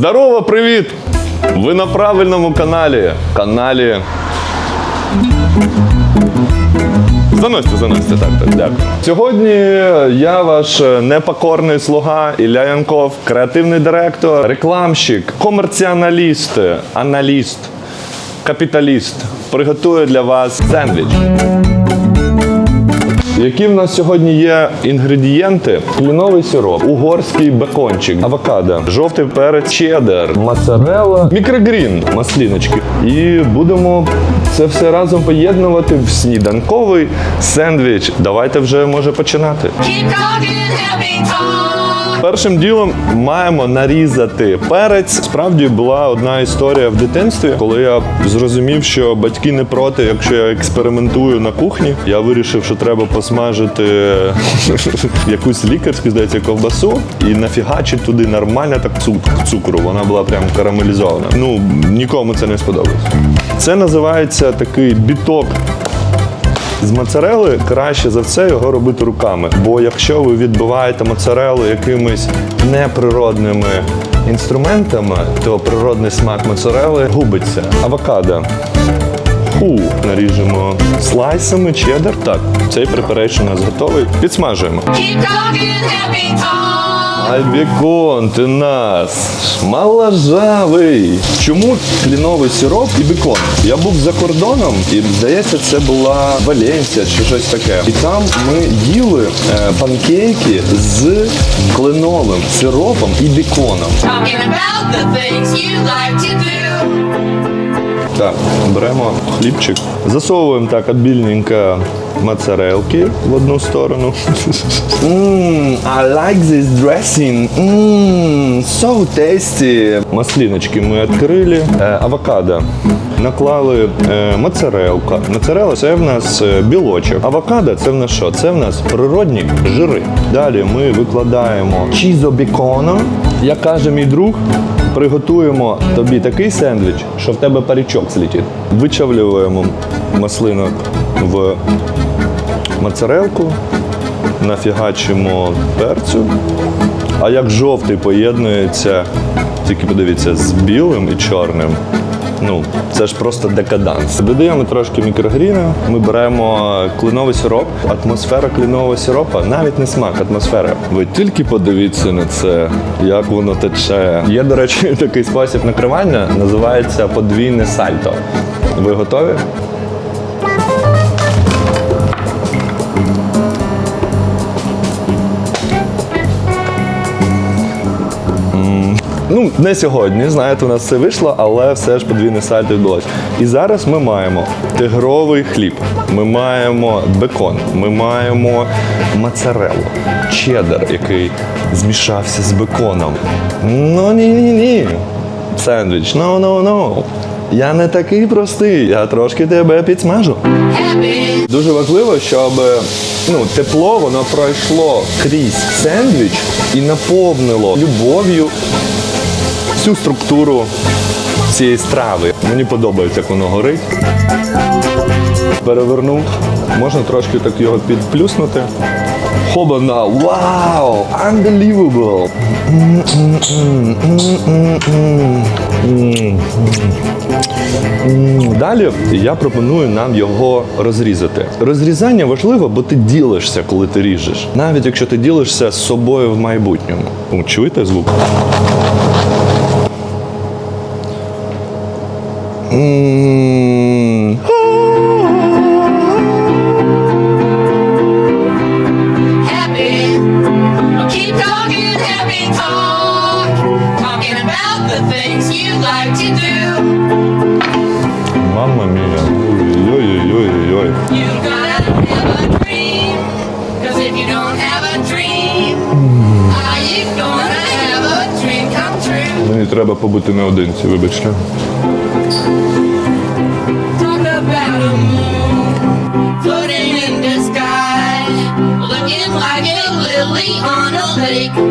Здорово, привіт! Ви на правильному каналі. Каналі. Заносьте, заносьте, так, так, дякую. Сьогодні я ваш непокорний слуга Ілля Янков, креативний директор, рекламщик, комерціоналіст, аналіст, капіталіст. Приготую для вас сендвіч. Які в нас сьогодні є інгредієнти? Кленовий сироп, угорський бекончик, авокадо, жовтий перець, чеддер, моцарелла, мікрогрін, масліночки. І будемо це все разом поєднувати в сніданковий сендвіч. Давайте вже може починати. Keep talking. Першим ділом маємо нарізати перець. Справді була одна історія в дитинстві, коли я зрозумів, що батьки не проти, якщо я експериментую на кухні. Я вирішив, що треба посмажити якусь лікарську, здається, ковбасу і нафігачити туди нормально так цукру. Вона була прям карамелізована. Ну нікому це не сподобалось. Це називається такий біток з моцарели краще за все його робити руками. Бо якщо ви відбиваєте моцарелу якимись неприродними інструментами, то природний смак моцарели губиться. Авокадо. Ху, наріжемо слайсами, чеддер. Так, цей препарейшн у нас готовий. Підсмажуємо. Keep бекон, ти нас моложавий. Чому кленовий сироп і бекон? Я був за кордоном, і здається, це була Валенсія чи щось таке. І там ми їли е, панкейки з кленовим сиропом і беконом. Talking about the things you like to do. Так, беремо хлібчик, засовуємо так обільненько моцарелки в одну сторону. Mmm, I like this dressing. Mmm, so tasty. Масліночки ми відкрили. Е, авокадо. Наклали е, моцарелка. Моцарела це в нас е, білочок. Авокадо це в нас що? Це в нас природні жири. Далі ми викладаємо чізо беконом. Як каже мій друг, приготуємо тобі такий сендвіч, що в тебе парічок злітить. Вичавлюємо маслинок в моцарелку, нафігачимо перцю. А як жовтий поєднується, тільки подивіться, з білим і чорним. Ну, це ж просто декаданс. Додаємо трошки мікрогріна, ми беремо кленовий сироп. Атмосфера кленового сиропа, навіть не смак, атмосфера. Ви тільки подивіться на це, як воно тече. Є, до речі, такий спосіб накривання, називається подвійне сальто. Ви готові? Ну, не сьогодні, знаєте, у нас все вийшло, але все ж подвійне сальто відбулося. І зараз ми маємо тигровий хліб, ми маємо бекон, ми маємо моцарелу, чеддер, який змішався з беконом. Ну ні, ні, ні. Сендвіч, ну, ну, ну. Я не такий простий, я трошки тебе підсмажу. Дуже важливо, щоб ну, тепло воно пройшло крізь сендвіч і наповнило любов'ю всю структуру цієї страви. Мені подобається, як воно горить. Перевернув. Можна трошки так його підплюснути. Хобана! Вау! Unbelievable! Далі я пропоную нам його розрізати. Розрізання важливо, бо ти ділишся, коли ти ріжеш. Навіть якщо ти ділишся з собою в майбутньому. О, Чуєте звук? Talking about the things you like to do. Мамма мія. True? Мені треба побути наодинці, вибачте. Like a lily on a lake.